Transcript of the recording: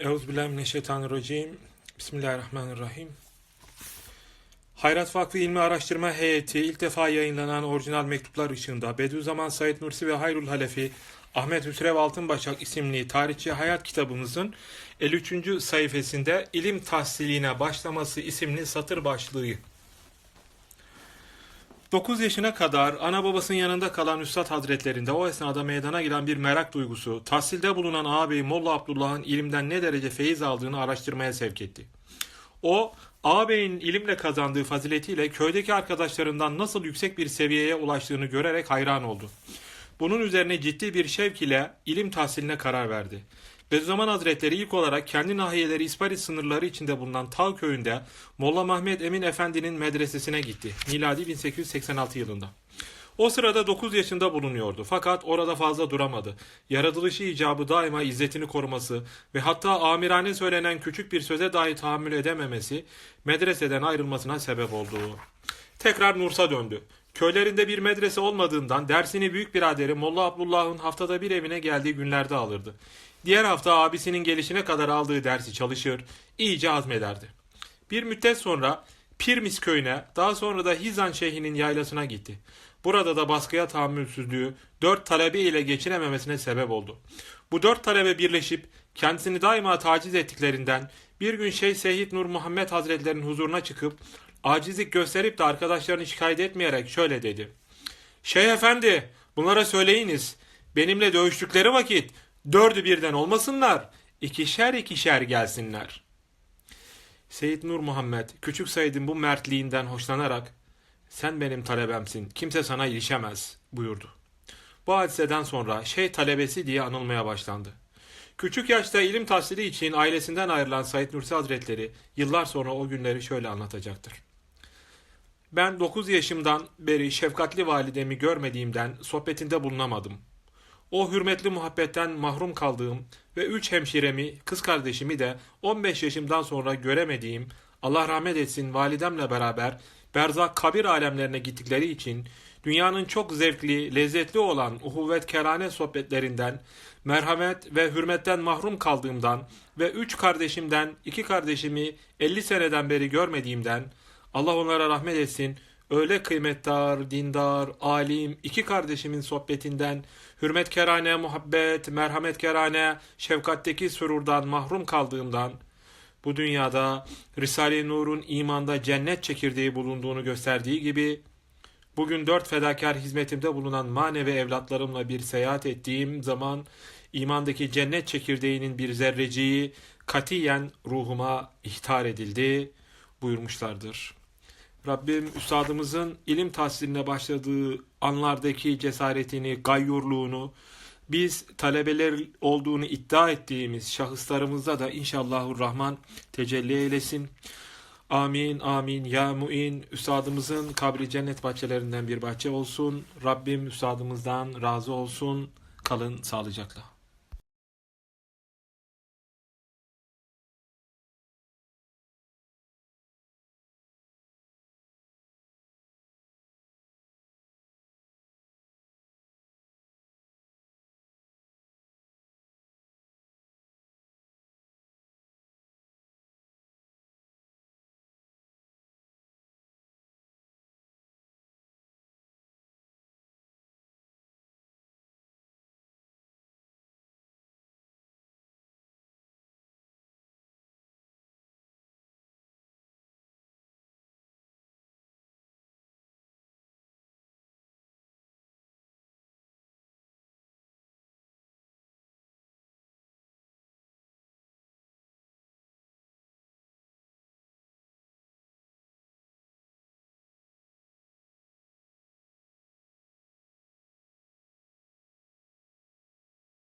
Euzubillahimineşşeytanirracim. Bismillahirrahmanirrahim. Hayrat Vakfı İlmi Araştırma Heyeti ilk defa yayınlanan orijinal mektuplar ışığında Bediüzzaman Said Nursi ve Hayrul Halefi Ahmet Hüsrev Altınbaşak isimli tarihçi hayat kitabımızın 53. sayfasında ilim tahsiline başlaması isimli satır başlığı. 9 yaşına kadar ana babasının yanında kalan Üstad Hazretlerinde o esnada meydana gelen bir merak duygusu, tahsilde bulunan ağabeyi Molla Abdullah'ın ilimden ne derece feyiz aldığını araştırmaya sevk etti. O, ağabeyin ilimle kazandığı faziletiyle köydeki arkadaşlarından nasıl yüksek bir seviyeye ulaştığını görerek hayran oldu. Bunun üzerine ciddi bir şevk ile ilim tahsiline karar verdi. Bediüzzaman Hazretleri ilk olarak kendi nahiyeleri İsparit sınırları içinde bulunan Tal köyünde Molla Mehmet Emin Efendi'nin medresesine gitti. Miladi 1886 yılında. O sırada 9 yaşında bulunuyordu fakat orada fazla duramadı. Yaratılışı icabı daima izzetini koruması ve hatta amirane söylenen küçük bir söze dahi tahammül edememesi medreseden ayrılmasına sebep oldu. Tekrar Nurs'a döndü. Köylerinde bir medrese olmadığından dersini büyük biraderi Molla Abdullah'ın haftada bir evine geldiği günlerde alırdı. Diğer hafta abisinin gelişine kadar aldığı dersi çalışır, iyice hazmederdi. Bir müddet sonra Pirmis köyüne, daha sonra da Hizan şeyhinin yaylasına gitti. Burada da baskıya tahammülsüzlüğü dört talebe ile geçinememesine sebep oldu. Bu dört talebe birleşip kendisini daima taciz ettiklerinden bir gün Şeyh Seyit Nur Muhammed Hazretlerinin huzuruna çıkıp acizlik gösterip de arkadaşlarını şikayet etmeyerek şöyle dedi. Şeyh efendi bunlara söyleyiniz. Benimle dövüştükleri vakit dördü birden olmasınlar. ikişer ikişer gelsinler. Seyit Nur Muhammed küçük Said'in bu mertliğinden hoşlanarak sen benim talebemsin kimse sana ilişemez buyurdu. Bu hadiseden sonra şey talebesi diye anılmaya başlandı. Küçük yaşta ilim tahsili için ailesinden ayrılan Said Nursi Hazretleri yıllar sonra o günleri şöyle anlatacaktır. Ben 9 yaşımdan beri şefkatli validemi görmediğimden sohbetinde bulunamadım. O hürmetli muhabbetten mahrum kaldığım ve üç hemşiremi, kız kardeşimi de 15 yaşımdan sonra göremediğim, Allah rahmet etsin validemle beraber berzak kabir alemlerine gittikleri için dünyanın çok zevkli, lezzetli olan uhuvvet kerane sohbetlerinden, merhamet ve hürmetten mahrum kaldığımdan ve üç kardeşimden iki kardeşimi 50 seneden beri görmediğimden, Allah onlara rahmet etsin, öyle kıymetdar, dindar, alim, iki kardeşimin sohbetinden, hürmetkerane, muhabbet, merhametkerane, şefkatteki sürurdan mahrum kaldığımdan, bu dünyada Risale-i Nur'un imanda cennet çekirdeği bulunduğunu gösterdiği gibi, bugün dört fedakar hizmetimde bulunan manevi evlatlarımla bir seyahat ettiğim zaman, imandaki cennet çekirdeğinin bir zerreciği katiyen ruhuma ihtar edildi buyurmuşlardır. Rabbim üstadımızın ilim tahsiline başladığı anlardaki cesaretini, gayyurluğunu, biz talebeler olduğunu iddia ettiğimiz şahıslarımızda da inşallahurrahman tecelli eylesin. Amin, amin. Ya muin, üstadımızın kabri cennet bahçelerinden bir bahçe olsun. Rabbim üstadımızdan razı olsun. Kalın sağlıcakla.